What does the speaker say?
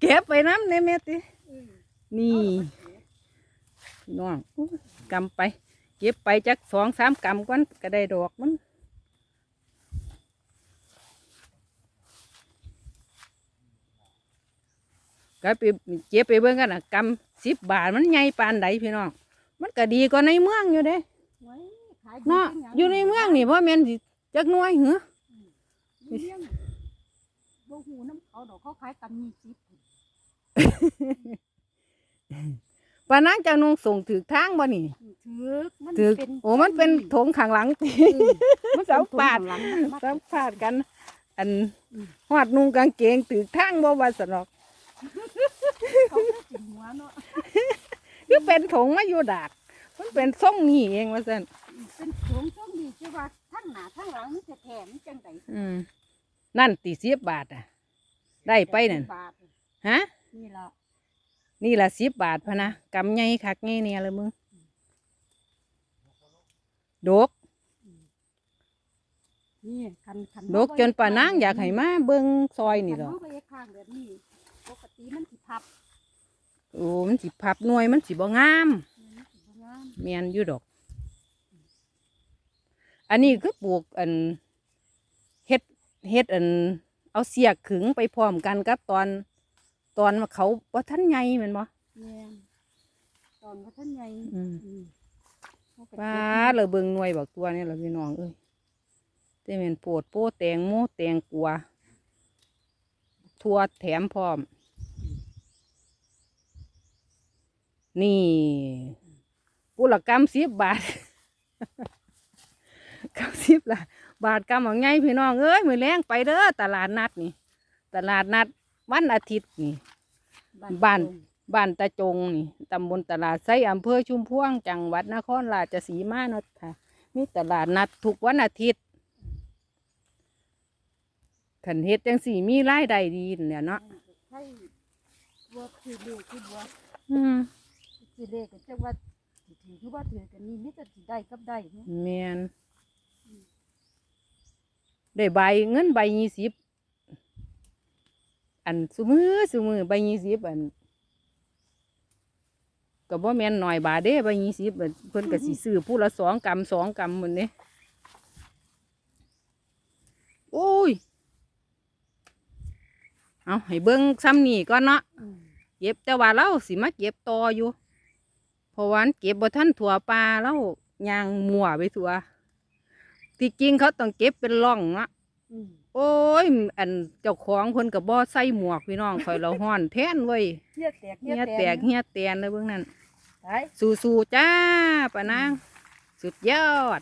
เก็บไปน้ำในเม็ดตินี่พี่น้องอุ๊ยกำไป เก็บไปจักสองสามกำก่อนก็ได้ดอกมันก็ไปเจ็บไปเบิ่งกันนะกำสิบบาทมันใหญ่ปานใดพี่น้องมันก็ดีกว่าในเมืองอยู่เด้ไว้ขายดีเนาะป็หงอยู่ในเมืองนี่พ่แม่นสิจักหน่วยเหรออยู่ เลี้ยงบ่หูน้ำเขาดอกเขาขายกันยี่สิบปานนั้นเจะนุงส่งถือทางบ่นี่ถือมันถือเป็นโอ้มันเป็นถงข้างหลังติอืมมันสองปาดหลังมันสัมภาษกัน อันอืมหอดนุงกางเกงถือทางบ่ว่าสนอกเขาก็กินหัวเนาะคือเป็นถงมาอยู่ดาก มันเป็นส่งนี่เองว่าซั่นเป็นโถงช่วงดีที่ว่าทั้งหน้าทั้งหลังมันจะแถมจังไดอืมนั่นตีสิบบาทอะ ได้ไปนั่นบาทฮะ นี่ละนี่ละสิบบาทพะนะกำไงคักไงเนี่ยเลยมึงดกนี่คันคันดกจนป่านางอยากให้มาเบิ่งซอยนี่หรอคัเฮาไปข้างแบบนี้ปกติมันสิพับโอ้มันสิพับหน่วยมันสิบ่งามมันสิบ่งามเมียนอยู่ดอก อันนี้คือปลูกอันเฮ็ดเฮ็ดอัน เอาเสียกขึงไปพร้อมกันกับตอนตอนว่าเขาว่าท่านใหญ่แมันบ่แม่นตอนว่าท่านใหญ่อืมอืมเฮก็ป้าเก็บเลยเบิ่งหน่วยบอกตัวนี่ล่ะพี่น้องเอ้ยแต่แม่นโปวดโป้แตงโมแตงกัว ทั่วแถมพร้อม นี่ปุรกรรมสิบบาทเก้าสิบละ บาทกำของไงพี่น้องเอ้ยมือแรงไปเด้อตลาดนัดนี่ ตลาดนัดวันอาทิตย์นี่บ้านตรงบ้านตาจงนี่ตำบลตลาดไซอำเภอชุมพวงจังหวัดนครราชสีมาเนาะค่ะมีตลาดนัดทุกวันอาทิตย์ขันเฮ็ดจังสี่มีรายได้ดีเนี่ยเนาะใช่บัวคือเลขคือบัวอืมคือเลขก็จะว่าสิถือคือว่าถือกันนี่นี่จะสิได้กับได้เนาะแมน ได้ใบเงินใบยี่สิบอันสุมือสุมือใบยี่สิบอันก็บ่แม่นหน่อยบาทเด้ใบยี่สิบอันเพิ่นก็สิซื้อผู้ละสองกำสองกำหมดเนี่ยโอ้ย เอาให้เบิ้งซ้ำนี่ก่อนเนาะเก็บแต่ว่าเราสิมาเก็บต่ออยู่เพราะวันเก็บบ่ทันถั่วปลาเรายางมั่วไปถั่ว ที่จริงเขาต้องเก็บเป็นร่องเนาะอืมโอ้ย อันเจ้าของเพิ่นกับบ่ใส่หมวกพี่น้องคอยเราห้อนแทนเว้ยเฮียแตกเฮียแตกเฮียแตนเลยเบิ่งนั่นตายสู้ๆจ้าป้านางสุดยอด